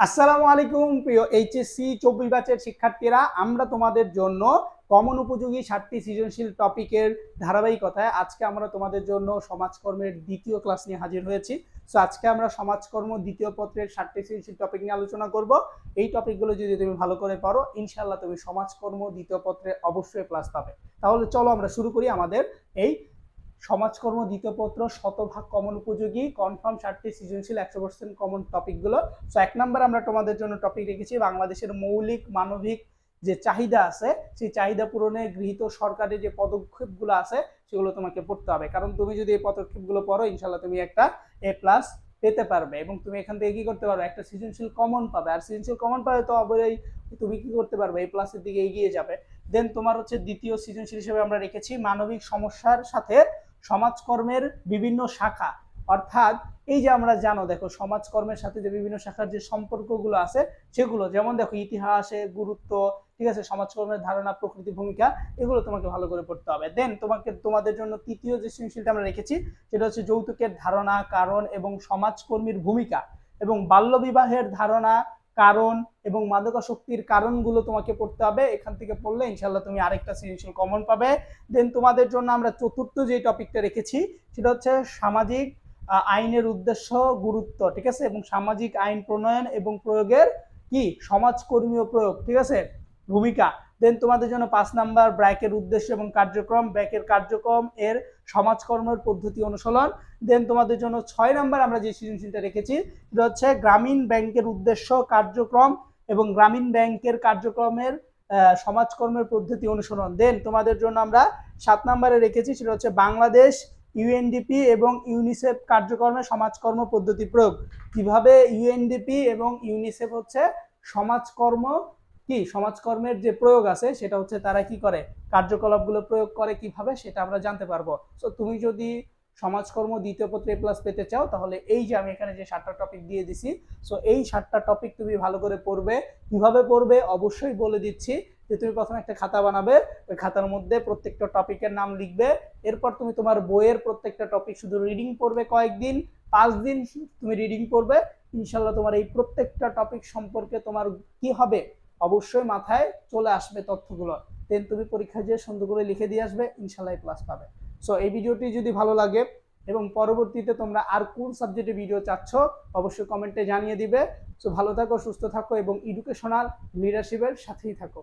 আসসালামু আলাইকুম, প্রিয় এইচএসসি চব্বিশ ব্যাচের শিক্ষার্থীরা। আমরা তোমাদের জন্য কমন উপযোগী সাতটি সৃজনশীল টপিকের ধারাবাহিকতায় আজকে আমরা তোমাদের জন্য সমাজকর্মের দ্বিতীয় ক্লাস নিয়ে হাজির হয়েছি। সো আজকে আমরা সমাজকর্ম দ্বিতীয় পত্রের সাতটি সৃজনশীল টপিক নিয়ে আলোচনা করব। এই টপিকগুলো যদি তুমি ভালো করে পারো ইনশাল্লাহ তুমি সমাজকর্ম দ্বিতীয় পত্রে অবশ্যই ক্লাস পাবে। তাহলে চলো আমরা শুরু করি আমাদের এই সমাজকর্ম দ্বিতীয় পত্র শতভাগ কমন উপযোগী কনফার্ম চারটি সৃজনশীল, একশো পার্সেন্ট কমন টপিকগুলো সো এক নম্বর আমরা তোমাদের জন্য টপিক রেখেছি, বাংলাদেশের মৌলিক, মানবিক যে চাহিদা আছে, সেই চাহিদা পূরণে গৃহীত সরকারের যে পদক্ষেপগুলো আছে, সেগুলো তোমাকে পড়তে হবে। কারণ তুমি যদি এই পদক্ষেপগুলো পড়ো ইনশাল্লাহ তুমি একটা এ প্লাস পেতে পারবে এবং তুমি এখান থেকে কি করতে পারবে? একটা সৃজনশীল কমন পাবে। আর সৃজনশীল কমন পাবে তো অবশ্যই তুমি কি করতে পারবে? এই প্লাসের দিকে এগিয়ে যাবে। দেন তোমার হচ্ছে দ্বিতীয় সৃজনশীল হিসেবে আমরা রেখেছি মানবিক সমস্যার সাথে সমাজকর্মের বিভিন্ন শাখা। অর্থাৎ এই যে আমরা জানো, দেখো সমাজকর্মের সাথে যে বিভিন্ন শাখার যে সম্পর্কগুলো আছে, সেগুলো যেমন দেখো ইতিহাসে গুরুত্ব, ঠিক আছে, সমাজকর্মের ধারণা, প্রকৃতি ভূমিকা, এগুলো তোমাকে ভালো করে পড়তে হবে। দেন তোমাকে, তোমাদের জন্য তৃতীয় যে সৃজনশীলটা আমরা রেখেছি, সেটা হচ্ছে যৌতুকের ধারণা, কারণ এবং সমাজকর্মীর ভূমিকা এবং বাল্যবিবাহের ধারণা কারণ এবং মাদকাসক্তির কারণগুলো তোমাকে পড়তে হবে। এখান থেকে পড়লে ইনশাল্লাহ তুমি আরেকটা সৃজনশীল কমন পাবে। দেন তোমাদের জন্য আমরা চতুর্থ যে টপিকটা রেখেছি, সেটা হচ্ছে সামাজিক আইনের উদ্দেশ্য, গুরুত্ব, ঠিক আছে? এবং সামাজিক আইন প্রণয়ন এবং প্রয়োগের কি? সমাজকর্মীয় প্রয়োগ, ঠিক আছে? ভূমিকা। দেন তোমাদের জন্য পাঁচ নাম্বার ব্র্যাকের উদ্দেশ্য এবং কার্যক্রম। ব্র্যাকের কার্যক্রম এর সমাজকর্মের পদ্ধতি অনুসরণ দেন তোমাদের জন্য ছয় নাম্বার আমরা যে সৃজনশীলটা রেখেছি, সেটা হচ্ছে গ্রামীণ ব্যাংকের উদ্দেশ্য, কার্যক্রম এবং গ্রামীণ ব্যাংকের কার্যক্রমের সমাজকর্মের পদ্ধতি অনুসরণ দেন তোমাদের জন্য আমরা সাত নাম্বারে রেখেছি, সেটা হচ্ছে বাংলাদেশ, ইউএনডিপি এবং ইউনিসেফ কার্যক্রমে সমাজকর্ম পদ্ধতি প্রয়োগ। কীভাবে ইউএনডিপি এবং ইউনিসেফ হচ্ছে সমাজকর্ম কি সমাজকর্মের যে প্রয়োগ আছে, সেটা হচ্ছে তারা কি করে? কার্যকলাপগুলো প্রয়োগ করে কীভাবে, সেটা আমরা জানতে পারব। তো তুমি যদি সমাজকর্ম দ্বিতীয় পত্রে প্লাস পেতে চাও, তাহলে এই যে আমি এখানে যে সাতটা টপিক দিয়ে দিছি সো এই সাতটা টপিক তুমি ভালো করে পড়বে। কীভাবে পড়বে? অবশ্যই বলে দিচ্ছি যে তুমি প্রথমে একটা খাতা বানাবে, ওই খাতার মধ্যে প্রত্যেকটা টপিকের নাম লিখবে। এরপর তুমি তোমার বইয়ের প্রত্যেকটা টপিক শুধু রিডিং পড়বে কয়েকদিন, পাঁচ দিন তুমি রিডিং পড়বে। ইনশাল্লাহ তোমার এই প্রত্যেকটা টপিক সম্পর্কে তোমার কি হবে? অবশ্যই মাথায় চলে আসবে তথ্যগুলো। দেন তুমি পরীক্ষা যেয়ে সুন্দর করে লিখে দিয়ে আসবে, ইনশাল্লাহ ক্লাস পাবে। সো এই ভিডিওটি যদি ভালো লাগে এবং পরবর্তীতে তোমরা আর কোন সাবজেক্টে ভিডিও চাচ্ছ, অবশ্যই কমেন্টে জানিয়ে দিবে। সো ভালো থাকো, সুস্থ থাকো এবং এডুকেশনাল লিডারশিপের সাথেই থাকো।